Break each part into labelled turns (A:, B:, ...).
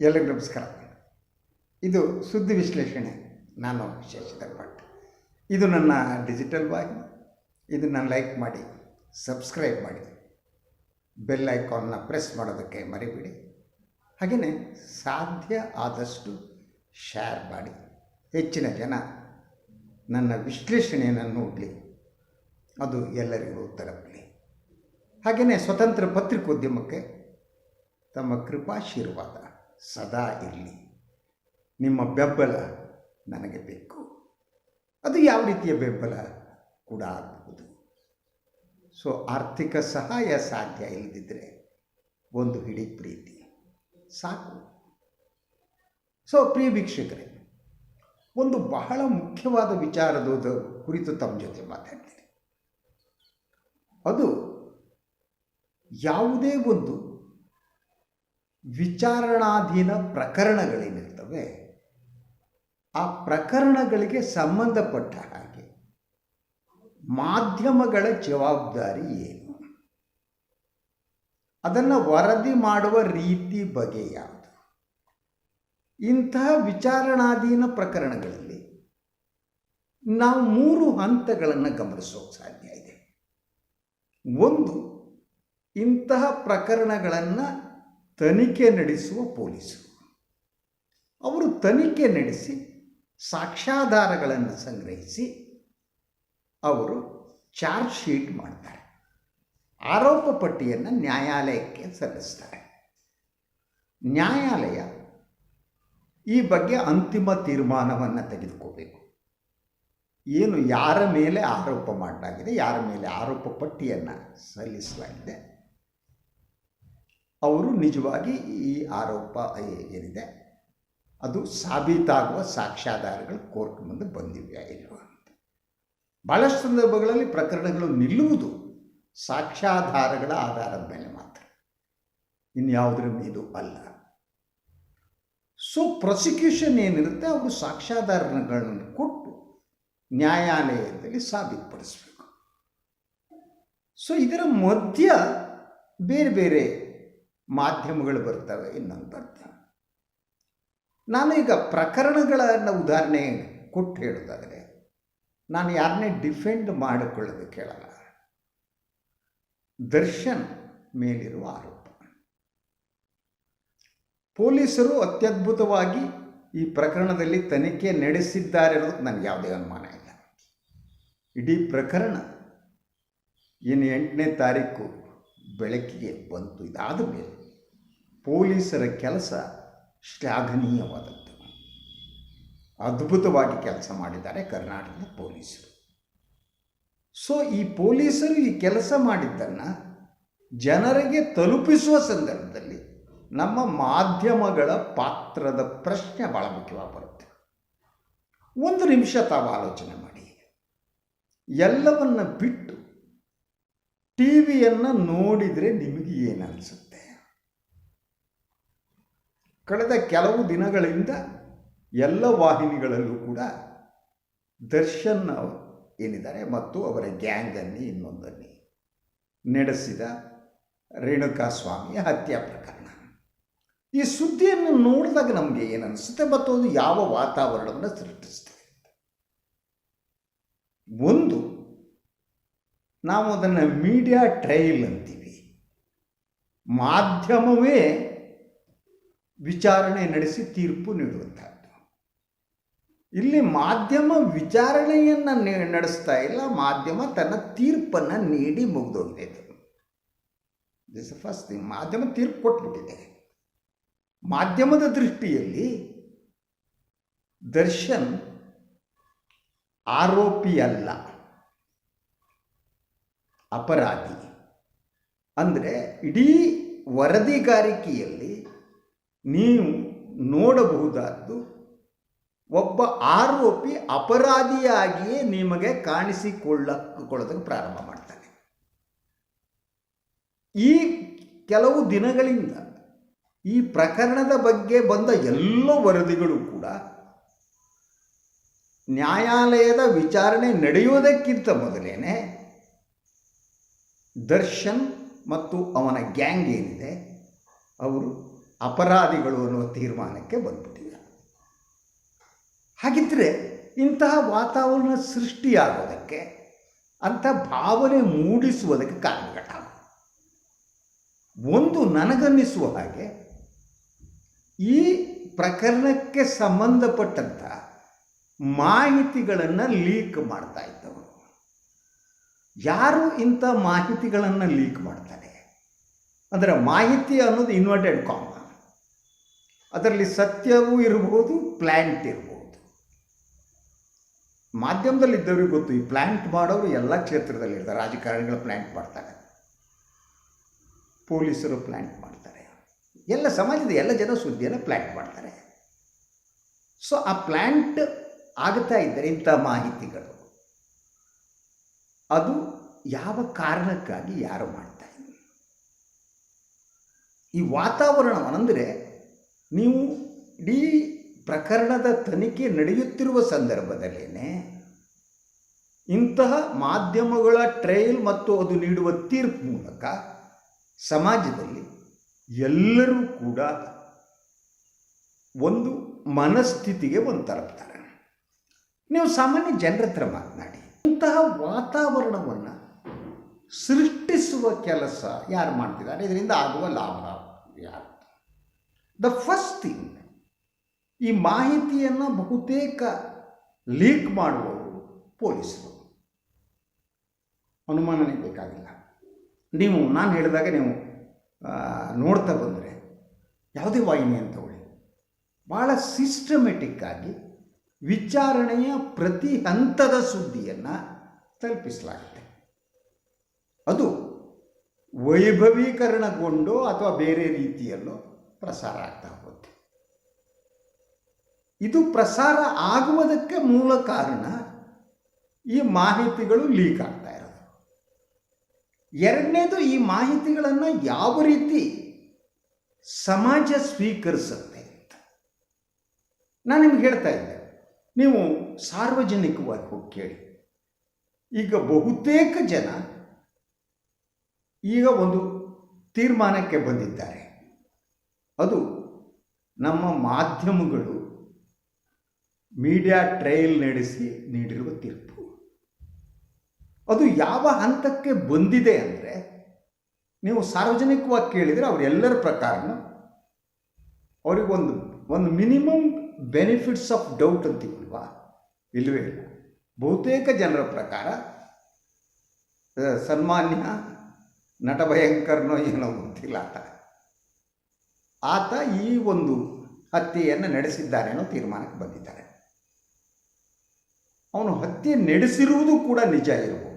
A: ಎಲ್ಲರಿಗೂ ನಮಸ್ಕಾರ. ಇದು ಸುದ್ದಿ ವಿಶ್ಲೇಷಣೆ. ನಾನು ಶಶಿಧರ್ ಭಟ್ ಇದು ನನ್ನ ಡಿಜಿಟಲ್ ವಾಹಿನಿ ಇದನ್ನು ಲೈಕ್ ಮಾಡಿ, ಸಬ್ಸ್ಕ್ರೈಬ್ ಮಾಡಿ. ಬೆಲ್ ಐಕಾನ್ನ ಪ್ರೆಸ್ ಮಾಡೋದಕ್ಕೆ ಮರಿಬೇಡಿ. ಹಾಗೆಯೇ ಸಾಧ್ಯ ಆದಷ್ಟು ಶೇರ್ ಮಾಡಿ. ಹೆಚ್ಚಿನ ಜನ ನನ್ನ ವಿಶ್ಲೇಷಣೆಯನ್ನು ನೋಡಲಿ. ಅದು ಎಲ್ಲರಿಗೂ ತಲುಪಲಿ ಹಾಗೆಯೇ ಸ್ವತಂತ್ರ ಪತ್ರಿಕೋದ್ಯಮಕ್ಕೆ ತಮ್ಮ ಕೃಪಾಶೀರ್ವಾದ. ಸದಾ ಇರಲಿ. ನಿಮ್ಮ ಬೆಂಬಲ ನನಗೆ ಬೇಕು. ಅದು ಯಾವ ರೀತಿಯ ಬೆಂಬಲ? ಕೂಡ ಆಗಬಹುದು. ಸೊ ಆರ್ಥಿಕ ಸಹಾಯ ಸಾಧ್ಯ ಇಲ್ಲದಿದ್ದರೆ ಒಂದು ಹಿಡಿ ಪ್ರೀತಿ. ಸಾಕು. ಸೊ ಪ್ರಿಯ ವೀಕ್ಷಕರೇ, ಒಂದು ಬಹಳ ಮುಖ್ಯವಾದ ವಿಚಾರದ ಕುರಿತು ತಮ್ಮ ಜೊತೆ ಮಾತಾಡ್ತೀನಿ. ಅದು ಯಾವುದೇ ಒಂದು ವಿಚಾರಣಾಧೀನ ಪ್ರಕರಣಗಳೇನಿರ್ತವೆ ಆ ಪ್ರಕರಣಗಳಿಗೆ ಸಂಬಂಧಪಟ್ಟ ಹಾಗೆ ಮಾಧ್ಯಮಗಳ ಜವಾಬ್ದಾರಿ ಏನು? ಅದನ್ನು ವರದಿ ಮಾಡುವ ರೀತಿ ಬಗೆ ಯಾವುದು? ಇಂತಹ ವಿಚಾರಣಾಧೀನ ಪ್ರಕರಣಗಳಲ್ಲಿ ನಾವು ಮೂರು ಹಂತಗಳನ್ನು ಗಮನಿಸೋಕೆ ಸಾಧ್ಯ ಇದೆ. ಒಂದು, ಇಂತಹ ಪ್ರಕರಣಗಳನ್ನು ತನಿಖೆ ನಡೆಸುವ ಪೊಲೀಸರು. ಅವರು ತನಿಖೆ ನಡೆಸಿ ಸಾಕ್ಷ್ಯಾಧಾರಗಳನ್ನು ಸಂಗ್ರಹಿಸಿ ಅವರು ಚಾರ್ಜ್ ಶೀಟ್ ಮಾಡ್ತಾರೆ. ಆರೋಪ ಪಟ್ಟಿಯನ್ನು ನ್ಯಾಯಾಲಯಕ್ಕೆ ಸಲ್ಲಿಸ್ತಾರೆ. ನ್ಯಾಯಾಲಯ ಈ ಬಗ್ಗೆ ಅಂತಿಮ ತೀರ್ಮಾನವನ್ನು ತೆಗೆದುಕೋಬೇಕು. ಏನು ಯಾರ ಮೇಲೆ ಆರೋಪ ಮಾಡಲಾಗಿದೆ, ಯಾರ ಮೇಲೆ ಆರೋಪ ಪಟ್ಟಿಯನ್ನು ಸಲ್ಲಿಸಲಾಗಿದೆ ಅವರು ನಿಜವಾಗಿ ಈ ಆರೋಪ ಏನಿದೆ ಅದು ಸಾಬೀತಾಗುವ ಸಾಕ್ಷ್ಯಾಧಾರಗಳು ಕೋರ್ಟ್ ಮುಂದೆ ಬಂದಿವೆ ಇಲ್ವ ಅಂತ. ಭಾಳಷ್ಟು ಸಂದರ್ಭಗಳಲ್ಲಿ ಪ್ರಕರಣಗಳು ನಿಲ್ಲುವುದು ಸಾಕ್ಷ್ಯಾಧಾರಗಳ ಆಧಾರದ ಮೇಲೆ ಮಾತ್ರ. ಇನ್ಯಾವುದರ ಇದು ಅಲ್ಲ. ಸೊ ಪ್ರಾಸಿಕ್ಯೂಷನ್ ಏನಿರುತ್ತೆ? ಅವರು ಸಾಕ್ಷ್ಯಾಧಾರಗಳನ್ನು ಕೊಟ್ಟು ನ್ಯಾಯಾಲಯದಲ್ಲಿ ಸಾಬೀತುಪಡಿಸಬೇಕು. ಸೊ ಇದರ ಮಧ್ಯ ಬೇರೆ ಬೇರೆ ಮಾಧ್ಯಮಗಳು ಬರ್ತವೆ ಇನ್ನೊಂದು ಅರ್ಥ ನಾನು ಈಗ ಪ್ರಕರಣಗಳನ್ನು ಉದಾಹರಣೆ ಕೊಟ್ಟು ಹೇಳೋದಾದರೆ, ನಾನು ಯಾರನ್ನೇ ಡಿಫೆಂಡ್ ಮಾಡಿಕೊಳ್ಳೋದಕ್ಕೆ ಹೇಳಲ್ಲ ದರ್ಶನ್ ಮೇಲಿರುವ ಆರೋಪ. ಪೊಲೀಸರು ಅತ್ಯದ್ಭುತವಾಗಿ ಈ ಪ್ರಕರಣದಲ್ಲಿ ತನಿಖೆ ನಡೆಸಿದ್ದಾರೆ ಅನ್ನೋದಕ್ಕೆ ನನಗೆ ಯಾವುದೇ ಅನುಮಾನ ಇಲ್ಲ. ಇಡೀ ಪ್ರಕರಣ ಏನು ಎಂಟನೇ ತಾರೀಕು ಬೆಳಕಿಗೆ ಬಂತು. ಇದಾದ ಮೇಲೆ ಪೊಲೀಸರ ಕೆಲಸ ಶ್ಲಾಘನೀಯವಾದದ್ದು. ಅದ್ಭುತವಾಗಿ ಕೆಲಸ ಮಾಡಿದ್ದಾರೆ ಕರ್ನಾಟಕದ ಪೊಲೀಸರು. ಸೊ ಈ ಪೊಲೀಸರು ಈ ಕೆಲಸ ಮಾಡಿದ್ದನ್ನು ಜನರಿಗೆ ತಲುಪಿಸುವ ಸಂದರ್ಭದಲ್ಲಿ ನಮ್ಮ ಮಾಧ್ಯಮಗಳ ಪಾತ್ರದ ಪ್ರಶ್ನೆ ಭಾಳ ಮುಖ್ಯವಾಗಿ ಬರುತ್ತೆ. ಒಂದು ನಿಮಿಷ ತಾವು ಆಲೋಚನೆ ಮಾಡಿ. ಎಲ್ಲವನ್ನು ಬಿಟ್ಟು ಟಿ ವಿಯನ್ನು ನೋಡಿದರೆ ನಿಮಗೆ ಏನು ಅನಿಸುತ್ತೆ ಕಳೆದ ಕೆಲವು ದಿನಗಳಿಂದ ಎಲ್ಲ ವಾಹಿನಿಗಳಲ್ಲೂ ಕೂಡ ದರ್ಶನ್ ಏನಿದ್ದಾರೆ ಮತ್ತು ಅವರ ಗ್ಯಾಂಗನ್ನಿ ಇನ್ನೊಂದನ್ನಿ ನಡೆಸಿದ ರೇಣುಕಾ ಸ್ವಾಮಿಯ ಹತ್ಯಾ ಪ್ರಕರಣ. ಈ ಸುದ್ದಿಯನ್ನು ನೋಡಿದಾಗ ನಮಗೆ ಏನು ಅನಿಸುತ್ತೆ ಮತ್ತು ಅದು ಯಾವ ವಾತಾವರಣವನ್ನು ಸೃಷ್ಟಿಸ್ತದೆ ಒಂದು ನಾವು ಅದನ್ನು ಮೀಡಿಯಾ ಟ್ರೈಲ್ ಅಂತೀವಿ. ಮಾಧ್ಯಮವೇ ವಿಚಾರಣೆ ನಡೆಸಿ ತೀರ್ಪು ನೀಡುವಂಥದ್ದು ಇಲ್ಲಿ ಮಾಧ್ಯಮ ವಿಚಾರಣೆಯನ್ನು ನಡೆಸ್ತಾ ಇಲ್ಲ. ಮಾಧ್ಯಮ ತನ್ನ ತೀರ್ಪನ್ನು ನೀಡಿ ಮುಗಿದೋಗಿದೆ ದಿಸ್ ಫಸ್ಟ್ ಥಿಂಗ್ ಮಾಧ್ಯಮ ತೀರ್ಪು ಕೊಟ್ಬಿಟ್ಟಿದೆ. ಮಾಧ್ಯಮದ ದೃಷ್ಟಿಯಲ್ಲಿ ದರ್ಶನ್ ಆರೋಪಿ ಅಲ್ಲ ಅಪರಾಧಿ. ಅಂದರೆ ಇಡೀ ವರದಿಗಾರಿಕೆಯಲ್ಲಿ ನೀವು ನೋಡಬಹುದಾದ್ದು ಒಬ್ಬ ಆರೋಪಿ ಅಪರಾಧಿಯಾಗಿಯೇ ನಿಮಗೆ ಕಾಣಿಸಿಕೊಳ್ಳಕೊಳ್ಳೋದಕ್ಕೆ ಪ್ರಾರಂಭ ಮಾಡ್ತಾನೆ. ಈ ಕೆಲವು ದಿನಗಳಿಂದ ಈ ಪ್ರಕರಣದ ಬಗ್ಗೆ ಬಂದ ಎಲ್ಲ ವರದಿಗಳು ಕೂಡ ನ್ಯಾಯಾಲಯದ ವಿಚಾರಣೆ ನಡೆಯುವುದಕ್ಕಿಂತ ಮೊದಲೇನೆ ದರ್ಶನ್ ಮತ್ತು ಅವನ ಗ್ಯಾಂಗ್ ಏನಿದೆ, ಅವರು ಅಪರಾಧಿಗಳು ಅನ್ನುವ ತೀರ್ಮಾನಕ್ಕೆ ಬಂದ್ಬಿಟ್ಟಿದೆ ಹಾಗಿದ್ದರೆ ಇಂತಹ ವಾತಾವರಣ ಸೃಷ್ಟಿಯಾಗೋದಕ್ಕೆ ಅಂಥ ಭಾವನೆ ಮೂಡಿಸುವುದಕ್ಕೆ ಕಾರಣಗಳ ಒಂದು ನನಗನ್ನಿಸುವ ಹಾಗೆ ಈ ಪ್ರಕರಣಕ್ಕೆ ಸಂಬಂಧಪಟ್ಟಂಥ ಮಾಹಿತಿಗಳನ್ನು ಲೀಕ್ ಮಾಡ್ತಾ ಇದ್ದವರು. ಯಾರು ಇಂಥ ಮಾಹಿತಿಗಳನ್ನು ಲೀಕ್ ಮಾಡ್ತಾರೆ? ಅಂದರೆ ಮಾಹಿತಿ ಅನ್ನೋದು ಇನ್ವರ್ಟೆಡ್ ಕಾಮ ಅದರಲ್ಲಿ ಸತ್ಯವೂ ಇರಬಹುದು ಪ್ಲ್ಯಾಂಟ್ ಇರಬಹುದು. ಮಾಧ್ಯಮದಲ್ಲಿ ಇದ್ದವ್ರಿಗೆ ಗೊತ್ತು, ಈ ಪ್ಲ್ಯಾಂಟ್ ಮಾಡೋರು ಎಲ್ಲ ಕ್ಷೇತ್ರದಲ್ಲಿ ಇರ್ತಾರೆ, ರಾಜಕಾರಣಿಗಳು ಪ್ಲ್ಯಾಂಟ್ ಮಾಡ್ತಾರೆ. ಪೊಲೀಸರು ಪ್ಲ್ಯಾಂಟ್ ಮಾಡ್ತಾರೆ. ಎಲ್ಲ ಸಮಾಜದ ಎಲ್ಲ ಜನ ಸುದ್ದಿಯನ್ನು ಪ್ಲ್ಯಾಂಟ್ ಮಾಡ್ತಾರೆ. ಸೊ ಆ ಪ್ಲ್ಯಾಂಟ್ ಆಗ್ತಾ ಇದ್ದರೆ ಇಂಥ ಮಾಹಿತಿಗಳು. ಅದು ಯಾವ ಕಾರಣಕ್ಕಾಗಿ ಯಾರು ಮಾಡ್ತಾ ಈ ಈ ವಾತಾವರಣವನಂದರೆ ನೀವು ಇಡೀ ಪ್ರಕರಣದ ತನಿಖೆ ನಡೆಯುತ್ತಿರುವ ಸಂದರ್ಭದಲ್ಲೇ ಇಂತಹ ಮಾಧ್ಯಮಗಳ ಟ್ರೈಲ್ ಮತ್ತು ಅದು ನೀಡುವ ತೀರ್ಪು ಮೂಲಕ ಸಮಾಜದಲ್ಲಿ ಎಲ್ಲರೂ ಕೂಡ ಒಂದು ಮನಸ್ಥಿತಿಗೆ ಒಂದು ತಲುಪ್ತಾರೆ. ನೀವು ಸಾಮಾನ್ಯ ಜನರ ಹತ್ರ ಮಾತನಾಡಿ. ಇಂತಹ ವಾತಾವರಣವನ್ನು ಸೃಷ್ಟಿಸುವ ಕೆಲಸ ಯಾರು ಮಾಡ್ತಿದ್ದಾರೆ? ಇದರಿಂದ ಆಗುವ ಲಾಭ ಯಾರು? ದ ಫಸ್ಟ್ ಥಿಂಗ್ ಈ ಮಾಹಿತಿಯನ್ನು ಬಹುತೇಕ ಲೀಕ್ ಮಾಡುವವರು ಪೊಲೀಸರು. ಅನುಮಾನನೇ ಬೇಕಾಗಿಲ್ಲ. ನೀವು, ನಾನು ಹೇಳಿದಾಗ ನೀವು ನೋಡ್ತಾ ಬಂದರೆ ಯಾವುದೇ ವಾಹಿನಿ ಅಂತ ಹೇಳಿ ಭಾಳ ಸಿಸ್ಟಮೆಟಿಕ್ ಆಗಿ ವಿಚಾರಣೆಯ ಪ್ರತಿ ಹಂತದ ಸುದ್ದಿಯನ್ನು ತಲುಪಿಸಲಾಗುತ್ತೆ ಅದು ವೈಭವೀಕರಣಗೊಂಡು ಅಥವಾ ಬೇರೆ ರೀತಿಯಲ್ಲೋ ಪ್ರಸಾರ ಆಗ್ತಾ ಹೋಗುತ್ತೆ. ಇದು ಪ್ರಸಾರ ಆಗುವುದಕ್ಕೆ ಮೂಲ ಕಾರಣ ಈ ಮಾಹಿತಿಗಳು ಲೀಕ್ ಆಗ್ತಾ ಇರೋದು. ಎರಡನೇದು ಈ ಮಾಹಿತಿಗಳನ್ನು ಯಾವ ರೀತಿ ಸಮಾಜ ಸ್ವೀಕರಿಸುತ್ತೆ ಅಂತ. ನಾನು ನಿಮ್ಗೆ ಹೇಳ್ತಾ ಇದ್ದೆ. ನೀವು ಸಾರ್ವಜನಿಕವಾಗಿ ಹೋಗಿ ಕೇಳಿ. ಈಗ ಬಹುತೇಕ ಜನ ಈಗ ಒಂದು ತೀರ್ಮಾನಕ್ಕೆ ಬಂದಿದ್ದಾರೆ. ಅದು ನಮ್ಮ ಮಾಧ್ಯಮಗಳು ಮೀಡಿಯಾ ಟ್ರಯಲ್ ನಡೆಸಿ ನೀಡಿರುವ ತೀರ್ಪು. ಅದು ಯಾವ ಹಂತಕ್ಕೆ ಬಂದಿದೆ ಅಂದರೆ ನೀವು ಸಾರ್ವಜನಿಕವಾಗಿ ಕೇಳಿದರೆ ಅವರೆಲ್ಲರ ಪ್ರಕಾರನೂ ಅವರಿಗೊಂದು ಒಂದು ಮಿನಿಮಮ್ ಬೆನಿಫಿಟ್ಸ್ ಆಫ್ ಡೌಟ್ ಅಂತೀವಲ್ವಾ? ಇಲ್ಲವೇ ಇಲ್ಲ. ಬಹುತೇಕ ಜನರ ಪ್ರಕಾರ ಸನ್ಮಾನ್ಯ, ನಟ ಭಯಂಕರನೋ ಏನೋ ಗೊತ್ತಿಲ್ಲ ಆತ. ಆತ ಈ ಒಂದು ಹತ್ಯೆಯನ್ನು ನಡೆಸಿದ್ದಾನೆ ಅನ್ನೋ ತೀರ್ಮಾನಕ್ಕೆ ಬಂದಿದ್ದಾರೆ. ಅವನು ಹತ್ಯೆ ನಡೆಸಿರುವುದು ಕೂಡ ನಿಜ ಇರಬಹುದು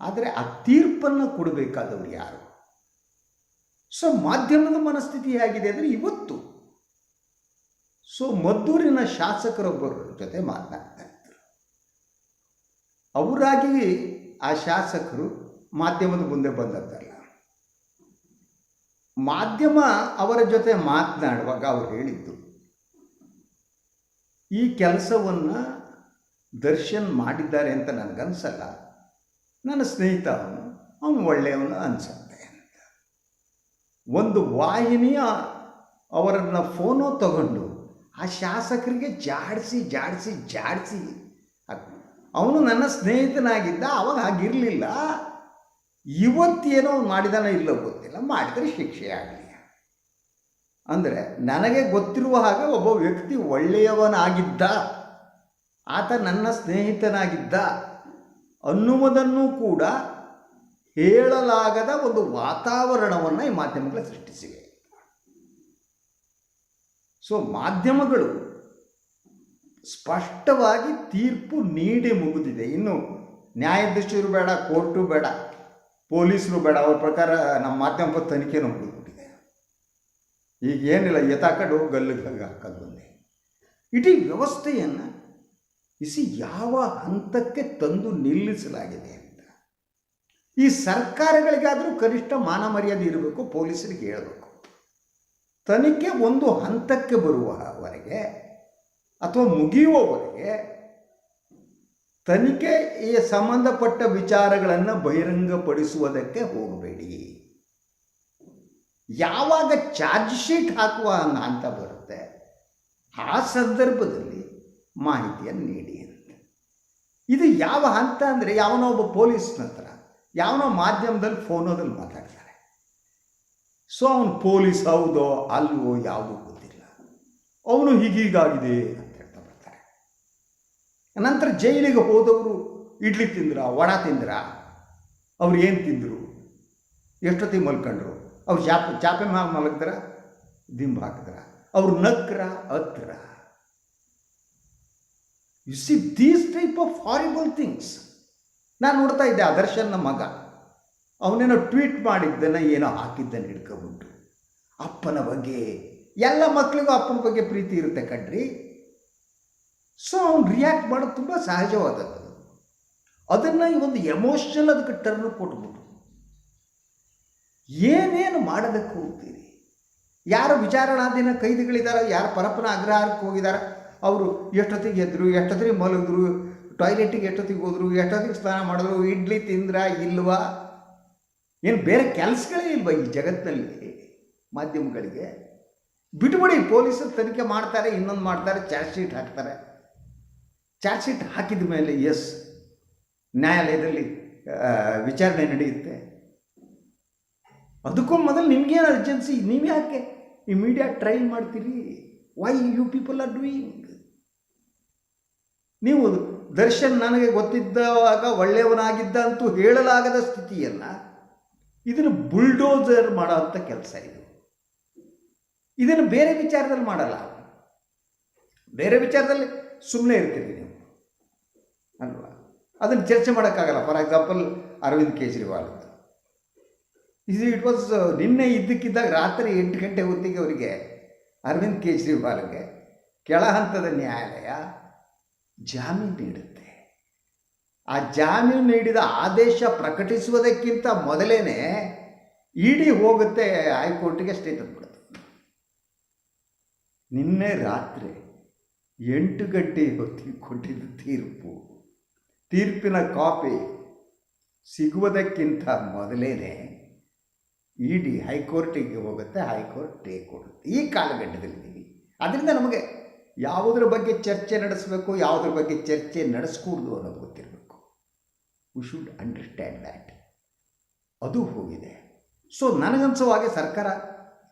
A: ಆದರೆ ಆ ತೀರ್ಪನ್ನು ಕೊಡಬೇಕಾದವರು ಯಾರು? ಸೊ, ಮಾಧ್ಯಮದ ಮನಸ್ಥಿತಿ ಹೇಗಿದೆ ಅಂದರೆ ಇವತ್ತು. ಸೊ ಮದ್ದೂರಿನ ಶಾಸಕರೊಬ್ಬರ ಜೊತೆ ಮಾತನಾಡ್ತಾ ಇದ್ದರು ಅವರಾಗಿ ಆ ಶಾಸಕರು ಮಾಧ್ಯಮದ ಮುಂದೆ ಬಂದದ್ದಲ್ಲ ಮಾಧ್ಯಮ ಅವರ ಜೊತೆ ಮಾತನಾಡುವಾಗ ಅವರು ಹೇಳಿದ್ದು, ಈ ಕೆಲಸವನ್ನು ದರ್ಶನ್ ಮಾಡಿದ್ದಾರೆ ಅಂತ ನನಗನ್ಸಲ್ಲ. ನನ್ನ ಸ್ನೇಹಿತ ಅವನು ಅವನು ಒಳ್ಳೆಯವನು ಅನಿಸುತ್ತೆ ಅಂತ. ಒಂದು ವಾಹಿನಿಯ ಅವರನ್ನು ಫೋನು ತಗೊಂಡು ಆ ಶಾಸಕರಿಗೆ ಜಾಡಿಸಿ ಜಾಡಿಸಿ ಜಾಡಿಸಿ. ಅವನು ನನ್ನ ಸ್ನೇಹಿತನಾಗಿದ್ದ, ಅವಾಗ ಹಾಗಿರಲಿಲ್ಲ. ಇವತ್ತೇನೋ ಅವ್ನು ಮಾಡಿದಾನೋ ಇಲ್ಲೋ ಗೊತ್ತಿಲ್ಲ, ಮಾಡಿದರೆ ಶಿಕ್ಷೆ ಆಗಲಿ. ಅಂದರೆ ನನಗೆ ಗೊತ್ತಿರುವ ಹಾಗೆ ಒಬ್ಬ ವ್ಯಕ್ತಿ ಒಳ್ಳೆಯವನಾಗಿದ್ದ, ಆತ ನನ್ನ ಸ್ನೇಹಿತನಾಗಿದ್ದ ಅನ್ನುವುದನ್ನು ಕೂಡ ಹೇಳಲಾಗದ ಒಂದು ವಾತಾವರಣವನ್ನು ಈ ಮಾಧ್ಯಮಗಳು ಸೃಷ್ಟಿಸಿವೆ. ಸೊ ಮಾಧ್ಯಮಗಳು ಸ್ಪಷ್ಟವಾಗಿ ತೀರ್ಪು ನೀಡಿ ಮುಗಿದಿದೆ. ಇನ್ನು ನ್ಯಾಯಾಧೀಶರು ಬೇಡ, ಕೋರ್ಟು ಬೇಡ, ಪೊಲೀಸರು ಬೇಡ, ಅವ್ರ ಪ್ರಕಾರ ನಮ್ಮ ಮಾಧ್ಯಮ ತನಿಖೆನೂ ಮುಗಿದ್ಬಿಟ್ಟಿದೆ. ಈಗ ಏನಿಲ್ಲ ಎತ್ತಾಕಡು ಗಲ್ಲು ಗಲ್ಲಿಗೆ ಹಾಕೋದು ಬಂದೆ. ಇಡೀ ವ್ಯವಸ್ಥೆಯನ್ನು ಇಸಿ ಯಾವ ಹಂತಕ್ಕೆ ತಂದು ನಿಲ್ಲಿಸಲಾಗಿದೆ ಅಂತ. ಈ ಸರ್ಕಾರಗಳಿಗಾದರೂ ಕನಿಷ್ಠ ಮಾನ ಮರ್ಯಾದೆ ಇರಬೇಕು, ಪೊಲೀಸರಿಗೆ ಹೇಳಬೇಕು. ತನಿಖೆ ಒಂದು ಹಂತಕ್ಕೆ ಬರುವವರೆಗೆ ಅಥವಾ ಮುಗಿಯುವವರೆಗೆ ತನಿಖೆಗೆ ಸಂಬಂಧಪಟ್ಟ ವಿಚಾರಗಳನ್ನು ಬಹಿರಂಗಪಡಿಸುವುದಕ್ಕೆ ಹೋಗಬೇಡಿ. ಯಾವಾಗ ಚಾರ್ಜ್ ಶೀಟ್ ಹಾಕುವ ಹಂತ ಬರುತ್ತೆ ಆ ಸಂದರ್ಭದಲ್ಲಿ ಮಾಹಿತಿಯನ್ನು ನೀಡಿ ಅಂತ. ಇದು ಯಾವ ಹಂತ ಅಂದರೆ ಯಾವನೋ ಒಬ್ಬ ಪೊಲೀಸ್ನ ಹತ್ರ ಯಾವನೋ ಮಾಧ್ಯಮದಲ್ಲಿ ಫೋನೋದಲ್ಲಿ ಮಾತಾಡ್ತಾರೆ ಸೊ ಅವನು ಪೊಲೀಸ್ ಹೌದೋ ಅಲ್ವೋ ಯಾವುದೂ ಗೊತ್ತಿಲ್ಲ. ಅವನು ಹೀಗೀಗಾಗಿದೆ ಅಂತ ಹೇಳ್ತಾ ಬರ್ತಾರೆ. ನಂತರ ಜೈಲಿಗೆ ಹೋದವರು ಇಡ್ಲಿ ತಿಂದ್ರ, ವಡ ತಿಂದ್ರ? ಅವ್ರು ಏನು ತಿಂದರು? ಎಷ್ಟೊತ್ತಿಗೆ ಮಲ್ಕೊಂಡ್ರು? ಅವ್ರು ಚಾಪೆ ಚಾಪೆ ಮ್ಯಾಗ ಮಲಗಿದ್ರ? ದಿಂಬು ಹಾಕಿದ್ರ? ಅವ್ರು ನಕ್ರ ಹತ್ರ you see these type of horrible things ನಾನು ನೋಡ್ತಾ ಇದ್ದೆ ಆದರ್ಶನ್ನ ಮಗ. ಅವನೇನೋ ಟ್ವೀಟ್ ಮಾಡಿದ್ದನ್ನು ಏನೋ ಹಾಕಿದ್ದನ್ನು ಹಿಡ್ಕೊಬಿಟ್ಟು ಅಪ್ಪನ ಬಗ್ಗೆ, ಎಲ್ಲ ಮಕ್ಕಳಿಗೂ ಅಪ್ಪನ ಬಗ್ಗೆ ಪ್ರೀತಿ ಇರುತ್ತೆ ಕಣ್ರಿ. ಸೊ ಅವ್ನು ರಿಯಾಕ್ಟ್ ಮಾಡೋದು ತುಂಬ ಸಹಜವಾದದ್ದು. ಅದನ್ನು ಈ ಒಂದು ಎಮೋಷನಲ್ ಅದಕ್ಕೆ ಟರ್ನ್ ಕೊಟ್ಬಿಟ್ಟು ಏನೇನು ಮಾಡೋದಕ್ಕೆ ಹೋಗ್ತೀರಿ ಯಾರು ವಿಚಾರಣಾಧೀನ ಕೈದಿಗಳಿದ್ದಾರೆ ಯಾರು ಪರಪ್ಪನ ಅಗ್ರಹಾರಕ್ಕೆ ಹೋಗಿದ್ದಾರೆ ಅವರು ಎಷ್ಟೊತ್ತಿಗೆ ಎದ್ರು, ಎಷ್ಟೊತ್ತಿಗೆ ಮಲಗಿದ್ರು ಟಾಯ್ಲೆಟಿಗೆ ಎಷ್ಟೊತ್ತಿಗೆ ಹೋದರು, ಎಷ್ಟೊತ್ತಿಗೆ ಸ್ನಾನ ಮಾಡಿದ್ರು, ಇಡ್ಲಿ ತಿಂದ್ರ, ಇಲ್ವಾ? ಏನು ಬೇರೆ ಕೆಲಸಗಳೇ ಇಲ್ವಾ ಈ ಜಗತ್ತಿನಲ್ಲಿ ಮಾಧ್ಯಮಗಳಿಗೆ? ಬಿಟ್ಬಿಡಿ ಪೊಲೀಸರು ತನಿಖೆ ಮಾಡ್ತಾರೆ, ಇನ್ನೊಂದು ಮಾಡ್ತಾರೆ, ಚಾರ್ಜ್ ಶೀಟ್ ಹಾಕ್ತಾರೆ. ಚಾರ್ಜ್ ಶೀಟ್ ಹಾಕಿದ ಮೇಲೆ ಎಸ್, ನ್ಯಾಯಾಲಯದಲ್ಲಿ ವಿಚಾರಣೆ ನಡೆಯುತ್ತೆ. ಅದಕ್ಕೂ ಮೊದಲು ನಿಮಗೇನು ಅರ್ಜೆನ್ಸಿ ನೀವು ಯಾಕೆ ಈ ಮೀಡಿಯಾ ಟ್ರೈಲ್ ಮಾಡ್ತೀರಿ? Why you people are doing ನೀವು ದರ್ಶನ್ ನನಗೆ ಗೊತ್ತಿದ್ದವಾಗ ಒಳ್ಳೆಯವನಾಗಿದ್ದ ಅಂತೂ ಹೇಳಲಾಗದ ಸ್ಥಿತಿಯನ್ನು ಇದನ್ನು ಬುಲ್ಡೋಸರ್ ಮಾಡೋ ಅಂಥ ಕೆಲಸ ಇದು. ಇದನ್ನು ಬೇರೆ ವಿಚಾರದಲ್ಲಿ ಮಾಡಲ್ಲ. ಬೇರೆ ವಿಚಾರದಲ್ಲಿ ಸುಮ್ಮನೆ ಇರ್ತೀರಿ ನೀವು. ಅಲ್ವಾ? ಅದನ್ನು ಚರ್ಚೆ ಮಾಡೋಕ್ಕಾಗಲ್ಲ. ಫಾರ್ ಎಕ್ಸಾಂಪಲ್ ಅರವಿಂದ್ ಕೇಜ್ರಿವಾಲ್ ಅಂತ. ಇದು ಇಟ್ ವಾಸ್ ನಿನ್ನೆ ಇದ್ದಕ್ಕಿದ್ದಾಗ ರಾತ್ರಿ ಎಂಟು ಗಂಟೆ ಹೊತ್ತಿಗೆ ಅವರಿಗೆ ಅರವಿಂದ್ ಕೇಜ್ರಿವಾಲ್ಗೆ ಕೆಳ ಹಂತದ ನ್ಯಾಯಾಲಯ ಜಾಮೀನು ನೀಡುತ್ತೆ. ಆ ಜಾಮೀನು ನೀಡಿದ ಆದೇಶ ಪ್ರಕಟಿಸುವುದಕ್ಕಿಂತ ಮೊದಲೇ ಇಡಿ ಹೋಗುತ್ತೆ ಹೈಕೋರ್ಟ್ಗೆ ಸ್ಟೇ ತಂದ್ಬಿಡುತ್ತೆ. ನಿನ್ನೆ ರಾತ್ರಿ ಎಂಟು ಗಂಟೆ ಹೊತ್ತಿಗೆ ಕೊಟ್ಟಿದ್ದ ತೀರ್ಪು, ತೀರ್ಪಿನ ಕಾಪಿ ಸಿಗುವುದಕ್ಕಿಂತ ಮೊದಲೇ ಇಡಿ ಹೈಕೋರ್ಟಿಗೆ ಹೋಗುತ್ತೆ, ಹೈಕೋರ್ಟ್ ಟೇ ಕೊಡುತ್ತೆ. ಈ ಕಾಲಘಟ್ಟದಲ್ಲಿದ್ದೀವಿ ಅದರಿಂದ ನಮಗೆ ಯಾವುದರ ಬಗ್ಗೆ ಚರ್ಚೆ ನಡೆಸಬೇಕು, ಯಾವುದ್ರ ಬಗ್ಗೆ ಚರ್ಚೆ ನಡೆಸ್ಕೂಡ್ದು ಅನ್ನೋದು ಗೊತ್ತಿರಬೇಕು ವಿ ಶುಡ್ ಅಂಡರ್ಸ್ಟ್ಯಾಂಡ್ ದ್ಯಾಟ್ ಅದು ಹೋಗಿದೆ. ಸೊ ನನಗನ್ಸೋ ಹಾಗೆ ಸರ್ಕಾರ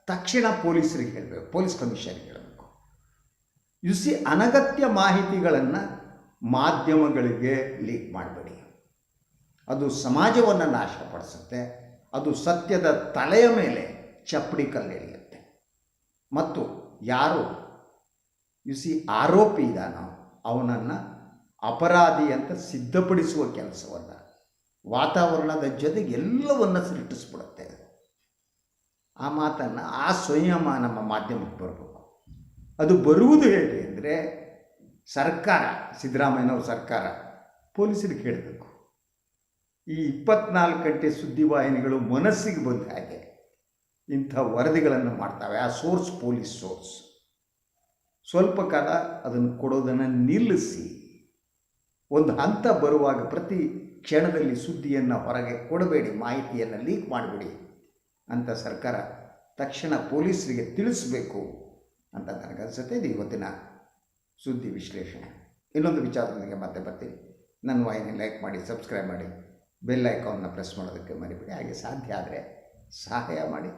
A: ತಕ್ಷಣ ಪೊಲೀಸರಿಗೆ ಹೇಳಬೇಕು, ಪೊಲೀಸ್ ಕಮಿಷನ್ಗೆ ಹೇಳಬೇಕು. ಯು ಸಿ ಅನಗತ್ಯ ಮಾಹಿತಿಗಳನ್ನು ಮಾಧ್ಯಮಗಳಿಗೆ ಲೀಕ್ ಮಾಡಬೇಡಿ. ಅದು ಸಮಾಜವನ್ನು ನಾಶಪಡಿಸುತ್ತೆ, ಅದು ಸತ್ಯದ ತಲೆಯ ಮೇಲೆ ಚಪ್ಪಡಿ ಕಲ್ಲೆಳೆಯುತ್ತೆ ಮತ್ತು ಯಾರು? ಯು ಸಿ ಆರೋಪಿ ಇದ್ದಾನೋ ಅವನನ್ನು ಅಪರಾಧಿ ಅಂತ ಸಿದ್ಧಪಡಿಸುವ ಕೆಲಸವನ್ನು, ವಾತಾವರಣದ ಜೊತೆಗೆ ಎಲ್ಲವನ್ನು ಸೃಷ್ಟಿಸ್ಬಿಡುತ್ತೆ. ಆ ಮಾತನ್ನು, ಆ ಸಂಯಮ ನಮ್ಮ ಮಾಧ್ಯಮಕ್ಕೆ ಬರಬೇಕು. ಅದು ಬರುವುದು ಹೇಗೆ ಅಂದರೆ, ಸರ್ಕಾರ, ಸಿದ್ದರಾಮಯ್ಯನವ್ರ ಸರ್ಕಾರ ಪೊಲೀಸರಿಗೆ ಹೇಳಬೇಕು. ಈ ಇಪ್ಪತ್ನಾಲ್ಕು ಗಂಟೆ ಸುದ್ದಿವಾಹಿನಿಗಳು ಮನಸ್ಸಿಗೆ ಬಂದ ಹಾಗೆ ಇಂಥ ವರದಿಗಳನ್ನು ಮಾಡ್ತವೆ. ಆ ಸೋರ್ಸ್ ಪೊಲೀಸ್ ಸೋರ್ಸ್. ಸ್ವಲ್ಪ ಕಾಲ ಅದನ್ನು ಕೊಡೋದನ್ನು ನಿಲ್ಲಿಸಿ. ಒಂದು ಹಂತ ಬರುವಾಗ ಪ್ರತಿ ಕ್ಷಣದಲ್ಲಿ ಸುದ್ದಿಯನ್ನು ಹೊರಗೆ ಕೊಡಬೇಡಿ, ಮಾಹಿತಿಯನ್ನು ಲೀಕ್ ಮಾಡಬೇಡಿ ಅಂತ ಸರ್ಕಾರ ತಕ್ಷಣ ಪೊಲೀಸರಿಗೆ ತಿಳಿಸಬೇಕು ಅಂತ ನನಗನ್ಸುತ್ತೆ. ಇದು ಇವತ್ತಿನ ಸುದ್ದಿ ವಿಶ್ಲೇಷಣೆ. ಇನ್ನೊಂದು ವಿಚಾರದೊಂದಿಗೆ ಮತ್ತೆ ಬರ್ತೀನಿ. ನನ್ನ ವಾಹಿನಿ ಲೈಕ್ ಮಾಡಿ ಸಬ್ಸ್ಕ್ರೈಬ್ ಮಾಡಿ ಬೆಲ್ ಐಕಾನ್ನ ಪ್ರೆಸ್ ಮಾಡೋದಕ್ಕೆ ಮರಿಬೇಡಿ. ಹಾಗೆ ಸಾಧ್ಯ ಆದರೆ ಸಹಾಯ ಮಾಡಿ.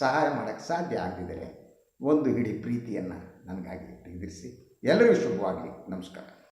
A: ಸಹಾಯ ಮಾಡೋಕ್ಕೆ ಸಾಧ್ಯ ಆಗದಿದ್ದರೆ ಒಂದು ಹಿಡಿ ಪ್ರೀತಿಯನ್ನು ನನಗಾಗಿ ತೆಗೆದಿರಿಸಿ ಎಲ್ಲರಿಗೂ ಶುಭವಾಗಲಿ. ನಮಸ್ಕಾರ.